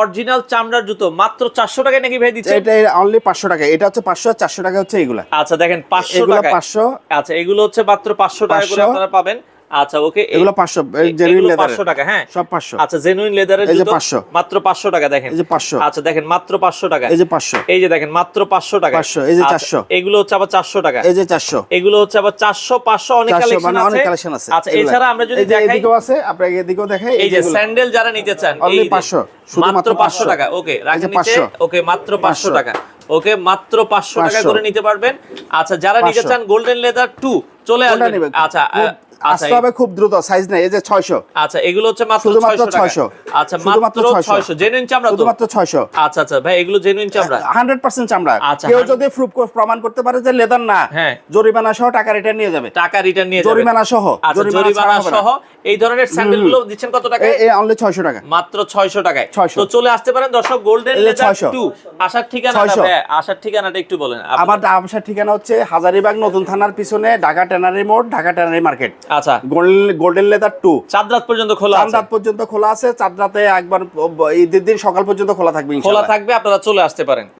Original চামড়ার জুতো মাত্র চারশো টাকায় নাকি ভাই দিচ্ছে এটা অনলি পাঁচশো টাকা। এটা হচ্ছে পাঁচশো আর চারশো টাকা হচ্ছে এগুলো। আচ্ছা দেখেন পাঁচশো এগুলো টাকা পাঁচশো। আচ্ছা এগুলো হচ্ছে মাত্র পাঁচশো টাকা করে আপনারা পাবেন। আচ্ছা ওকে এগুলো পাঁচশো জেনুইন লেদার পাঁচশো টাকা হ্যাঁ? সব পাঁচশো। আচ্ছা জেনুইন লেদারের জুতো 500 মাত্র পাঁচশো টাকা দেখেন। এই যে পাঁচশো। আচ্ছা দেখেন মাত্র পাঁচশো টাকা। এই যে পাঁচশো। এই যে দেখেন মাত্র পাঁচশো টাকা। 500, এই যে আচ্ছা, 400 এগুলো হচ্ছে আবার চারশো টাকা। এই যে চারশো। এগুলো হচ্ছে আবার চারশো পাঁচশো অনেক কালেকশন মানে অনেক কালেকশন আছে। আচ্ছা এছাড়া আমরা যদি দেখাই এদিকেও আছে আপনাকে এদিকেও দেখাই এই যে স্যান্ডেল যারা নিতে চান এই 500, মাত্র মাত্র পাঁচশো 500 টাকা ওকে রাখেন নিচে ওকে মাত্র পাঁচশো 500 টাকা। ওকে মাত্র পাঁচশো টাকা করে নিতে পারবেন। আচ্ছা যারা নিতে চান গোল্ডেন লেদার টু চলে কোনটা আসবেন? আচ্ছা আচ্ছা আসতে হবে খুব দ্রুত সাইজ নেই এই যে ছয়শো। আচ্ছা এগুলো হচ্ছে মাত্র 600 টাকা। আচ্ছা মাত্র 600 600 জেনুইন চামড়া তো? শুধুমাত্র ছয়শো। আচ্ছা আচ্ছা ভাই এগুলো জেনুইন চামড়া? হান্ড্রেড পার্সেন্ট চামড়া। আচ্ছা, কেউ যদি প্রুফ প্রমাণ করতে পারে যে লেদার না হ্যাঁ। জরিমানা সহ টাকা রিটার্ন নিয়ে যাবে। টাকা রিটার্ন নিয়ে জরিমানা সহ আচ্ছা জরিমানা জরিমানা ছাড়া হবে না। সহ এই ধরনের স্যান্ডেলগুলো দিচ্ছেন কত টাকায়? এই অনলি ছয়শো টাকা। মাত্র 600 টাকায়। তো চলে আসতে পারেন দর্শক গোল্ডেন লেদার 2 আসার 600 ভাই আসার ঠিকানাটা একটু বলেন। আমার আবাসার ঠিকানা হচ্ছে হাজারিবাগ নতুন থানার পিছনে ঢাকা ট্যানারি মোড় ঢাকা ট্যানারি মার্কেট। আচ্ছা। Golden leather two. চাঁদ রাত পর্যন্ত খোলা চাঁদ রাত পর্যন্ত খোলা আছে চাঁদ রাতে একবার ঈদের দিন সকাল পর্যন্ত খোলা থাকবে খোলা থাকবে আপনারা চলে আসতে পারেন।